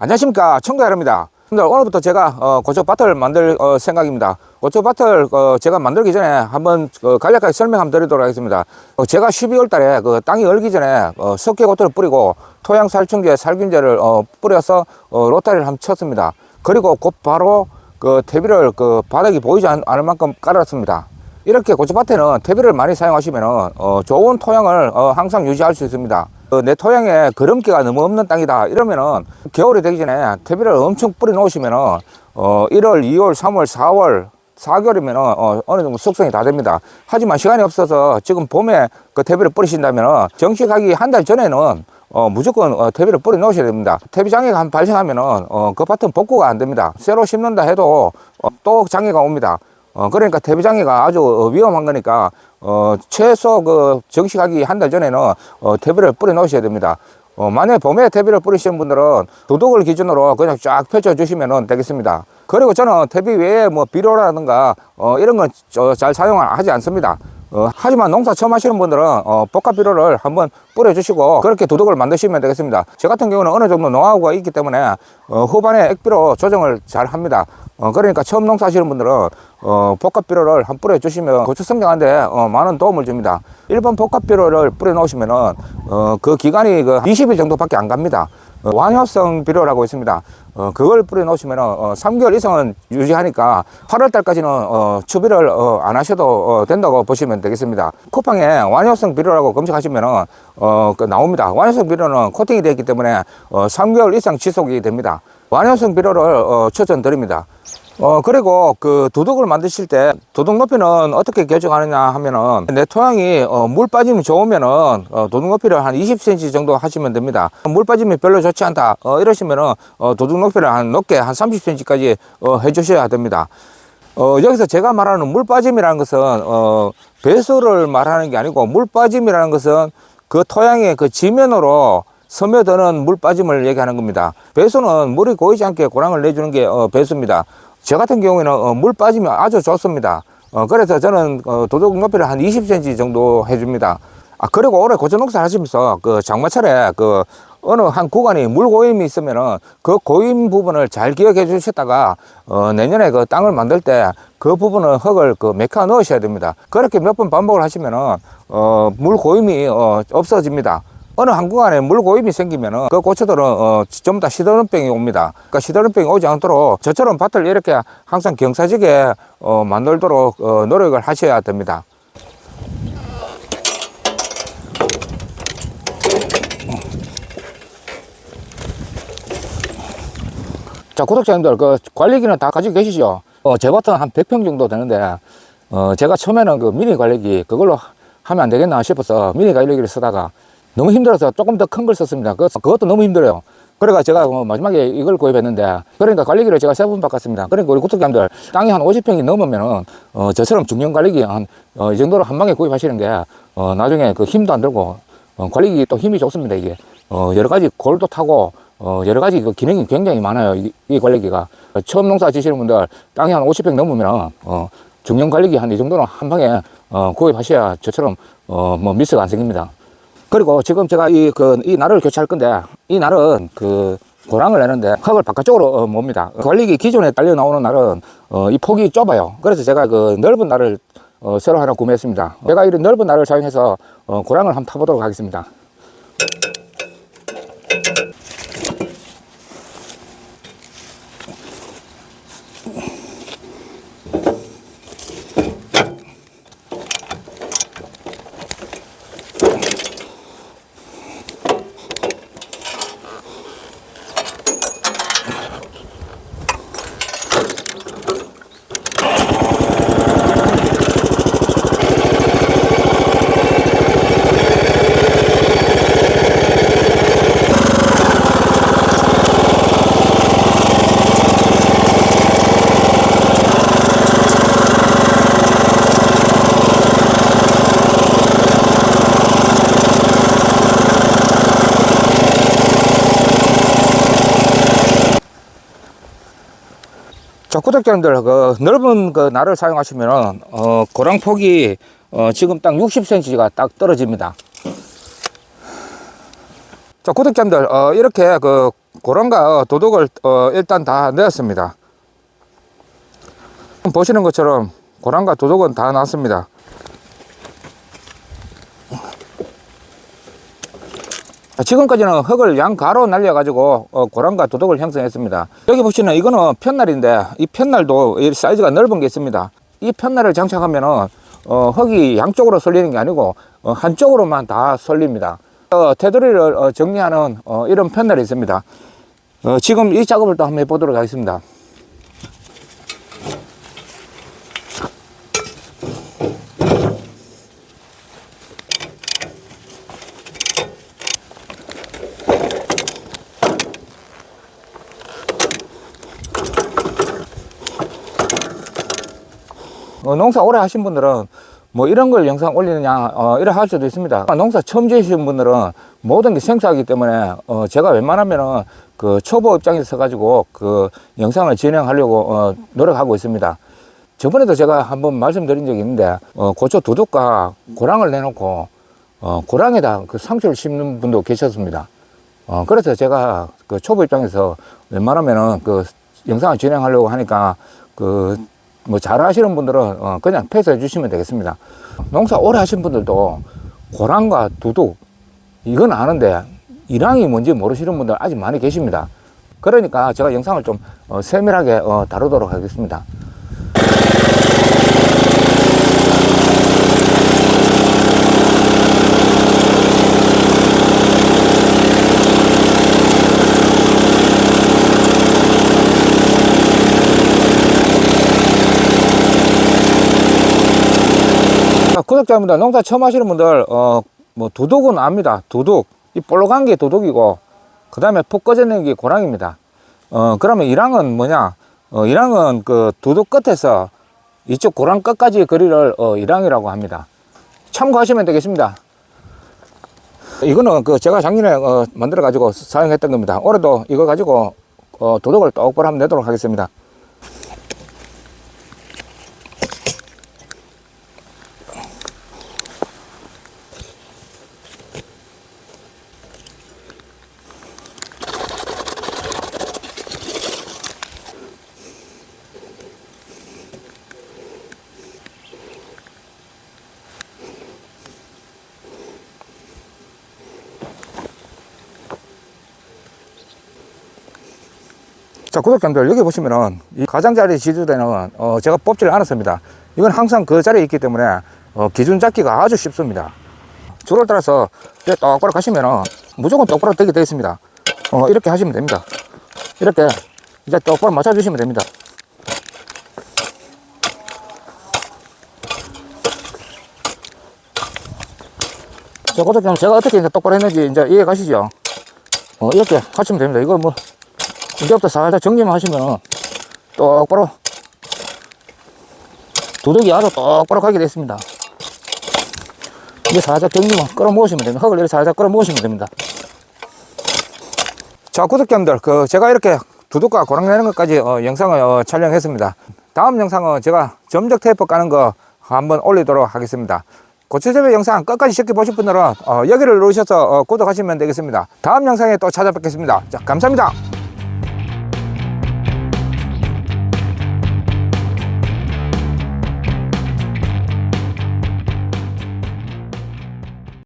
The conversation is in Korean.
안녕하십니까. 청도야입니다. 오늘부터 제가 어, 고추밭을 만들 어, 생각입니다. 고추밭을 어, 제가 만들기 전에 한번 어, 간략하게 설명 한번 드리도록 하겠습니다. 어, 제가 12월 달에 그 땅이 얼기 전에 어, 석회고토를 뿌리고 토양 살충제 살균제를 어, 뿌려서 어, 로타리를 한번 쳤습니다. 그리고 곧 바로 그 퇴비를 그 바닥이 보이지 않, 않을 만큼 깔았습니다. 이렇게 고추밭에는 퇴비를 많이 사용하시면 어, 좋은 토양을 어, 항상 유지할 수 있습니다. 어, 내 토양에 거름기가 너무 없는 땅이다 이러면은 겨울이 되기 전에 퇴비를 엄청 뿌려 놓으시면은 어, 1월, 2월, 3월, 4월 4개월이면은 어, 어느 정도 숙성이 다 됩니다. 하지만 시간이 없어서 지금 봄에 그 퇴비를 뿌리신다면은 정식하기 한 달 전에는 어, 무조건 어, 퇴비를 뿌려 놓으셔야 됩니다. 퇴비 장애가 한 발생하면은 어, 그 밭은 복구가 안 됩니다. 새로 심는다 해도 어, 또 장애가 옵니다. 어, 그러니까 퇴비장애가 아주 어, 위험한 거니까, 어, 최소 그 정식하기 한 달 전에는, 어, 퇴비를 뿌려 놓으셔야 됩니다. 어, 만약에 봄에 퇴비를 뿌리시는 분들은 도둑을 기준으로 그냥 쫙 펼쳐 주시면 되겠습니다. 그리고 저는 퇴비 외에 뭐 비료라든가, 어, 이런 건 잘 사용을 하지 않습니다. 어, 하지만 농사 처음 하시는 분들은 어, 복합 비료를 한번 뿌려주시고 그렇게 도둑을 만드시면 되겠습니다. 저 같은 경우는 어느 정도 노하우가 있기 때문에 어, 후반에 액비로 조정을 잘 합니다. 어, 그러니까 처음 농사 하시는 분들은 어, 복합 비료를 한 뿌려주시면 고추 성장하는데 어, 많은 도움을 줍니다. 일반 복합 비료를 뿌려 놓으시면은 어, 그 기간이 그 20일 정도밖에 안 갑니다. 어, 완효성 비료라고 있습니다. 어, 그걸 뿌려 놓으시면 어, 3개월 이상은 유지하니까 8월 달까지는 어, 추비를 어, 안 하셔도 어, 된다고 보시면 되겠습니다. 쿠팡에 완효성 비료라고 검색하시면 어, 그 나옵니다. 완효성 비료는 코팅이 되어 있기 때문에 어, 3개월 이상 지속이 됩니다. 완효성 비료를 어, 추천드립니다. 어, 그리고 그 도둑을 만드실 때 도둑 높이는 어떻게 결정하느냐 하면은 내 토양이 어, 물 빠짐이 좋으면은 어, 도둑 높이를 한 20cm 정도 하시면 됩니다. 물 빠짐이 별로 좋지 않다. 어, 이러시면은 어, 도둑 높이를 한 높게 한 30cm까지 어, 해주셔야 됩니다. 어, 여기서 제가 말하는 물 빠짐이라는 것은 어, 배수를 말하는 게 아니고 물 빠짐이라는 것은 그 토양의 그 지면으로 스며드는 물 빠짐을 얘기하는 겁니다. 배수는 물이 고이지 않게 고랑을 내주는 게 어, 배수입니다. 저 같은 경우에는 어, 물 빠짐이 아주 좋습니다. 어, 그래서 저는 어, 도둑 높이를 한 20cm 정도 해줍니다. 아 그리고 올해 고추 농사 하시면서 그 장마철에 그 어느 한 구간이 물 고임이 있으면은 그 고임 부분을 잘 기억해 주셨다가 어 내년에 그 땅을 만들 때 그 부분은 흙을 그 메카 넣으셔야 됩니다. 그렇게 몇 번 반복을 하시면은 어 물 고임이 어 없어집니다. 어느 한 구간에 물 고임이 생기면은 그 고추들은 어 전부 다 시드름병이 옵니다. 그러니까 시드름병이 오지 않도록 저처럼 밭을 이렇게 항상 경사지게 어 만들도록 어 노력을 하셔야 됩니다. 자, 구독자님들, 그 관리기는 다 가지고 계시죠? 어, 제 밭은 한 100평 정도 되는데, 어, 제가 처음에는 그 미니 관리기, 그걸로 하면 안 되겠나 싶어서 미니 관리기를 쓰다가 너무 힘들어서 조금 더 큰 걸 썼습니다. 그, 그것도 너무 힘들어요. 그래가 제가 어, 마지막에 이걸 구입했는데, 그러니까 관리기를 제가 세 번 바꿨습니다. 그러니까 우리 구독자님들, 땅이 한 50평이 넘으면은, 어, 저처럼 중형 관리기 한, 어, 이 정도로 한 방에 구입하시는 게, 어, 나중에 그 힘도 안 들고, 어, 관리기 또 힘이 좋습니다, 이게. 어, 여러 가지 골도 타고, 어, 여러 가지 그 기능이 굉장히 많아요. 이, 이 관리기가. 어, 처음 농사 지시는 분들 땅이 한 50평 넘으면, 어, 중형 관리기 한 이 정도는 한 방에, 어, 구입하셔야 저처럼, 어, 뭐 미스가 안 생깁니다. 그리고 지금 제가 이, 그, 이 날을 교체할 건데, 이 날은 그, 고랑을 내는데 흙을 바깥쪽으로 어, 몹니다. 관리기 기존에 딸려 나오는 날은 어, 이 폭이 좁아요. 그래서 제가 그 넓은 날을 어, 새로 하나 구매했습니다. 제가 이런 넓은 날을 사용해서 어, 고랑을 한번 타보도록 하겠습니다. 자, 구독자님들, 그, 넓은 그 날을 사용하시면은, 어, 고랑 폭이, 어, 지금 딱 60cm가 딱 떨어집니다. 자, 구독자님들, 어, 이렇게 그, 고랑과 어, 도둑을 어, 일단 다 넣었습니다. 보시는 것처럼 고랑과 도둑은 다 났습니다. 지금까지는 흙을 양가로 날려가지고 어, 고랑과 도둑을 형성했습니다. 여기 보시면 이거는 편날인데 이 편날도 이 사이즈가 넓은 게 있습니다. 이 편날을 장착하면은 어, 흙이 양쪽으로 쏠리는 게 아니고 어, 한쪽으로만 다 쏠립니다. 어, 테두리를 어, 정리하는 어, 이런 편날이 있습니다. 어, 지금 이 작업을 또 한번 해보도록 하겠습니다. 어, 농사 오래 하신 분들은 뭐 이런 걸 영상 올리느냐 어, 이래 할 수도 있습니다. 농사 처음 지으신 분들은 모든 게 생소하기 때문에 어, 제가 웬만하면은 그 초보 입장에 서 가지고 그 영상을 진행하려고 어, 노력하고 있습니다. 저번에도 제가 한번 말씀드린 적이 있는데 어, 고추 두둑과 고랑을 내놓고 어, 고랑에다 그 상추를 심는 분도 계셨습니다. 어, 그래서 제가 그 초보 입장에서 웬만하면은 그 영상을 진행하려고 하니까 그 뭐 잘 하시는 분들은 어, 그냥 패스해 주시면 되겠습니다. 농사 오래 하신 분들도 고랑과 두둑 이건 아는데 이랑이 뭔지 모르시는 분들 아직 많이 계십니다. 그러니까 제가 영상을 좀 어, 세밀하게 어, 다루도록 하겠습니다. 구독자분들 농사 처음 하시는 분들 어 뭐 도둑은 압니다. 도둑. 이 볼록한 게 도둑이고 그 다음에 푹 꺼져있는 게 고랑입니다. 어 그러면 이랑은 뭐냐? 어 이랑은 그 도둑 끝에서 이쪽 고랑 끝까지 거리를 어 이랑이라고 합니다. 참고하시면 되겠습니다. 이거는 그 제가 작년에 어 만들어 가지고 사용했던 겁니다. 올해도 이거 가지고 어 도둑을 똑바로 한번 내도록 하겠습니다 자, 구독자님들, 여기 보시면은, 이 가장자리 지주대는, 어, 제가 뽑지를 않았습니다. 이건 항상 그 자리에 있기 때문에, 어, 기준 잡기가 아주 쉽습니다. 줄을 따라서, 똑바로 가시면은, 무조건 똑바로 되게 되어 있습니다. 어, 이렇게 하시면 됩니다. 이렇게, 이제 똑바로 맞춰 주시면 됩니다. 자, 구독자님, 제가 어떻게 이제 똑바로 했는지 이제 이해 가시죠? 어, 이렇게 하시면 됩니다. 이거 뭐, 이제부터 살짝 정리만 하시면 똑바로 도둑이 아주 똑바로 가게 됐습니다. 이제 살짝 정리만 끌어 모으시면 됩니다. 흙을 이렇게 살짝 끌어 모으시면 됩니다. 자, 구독자님들, 그, 제가 이렇게 두둑과 고랑 내는 것까지 어, 영상을 어, 촬영했습니다. 다음 영상은 제가 점적 테이프 까는 거 한번 올리도록 하겠습니다. 고추재배 영상 끝까지 지켜보실 분들은 어, 여기를 누르셔서 어, 구독하시면 되겠습니다. 다음 영상에 또 찾아뵙겠습니다. 자, 감사합니다.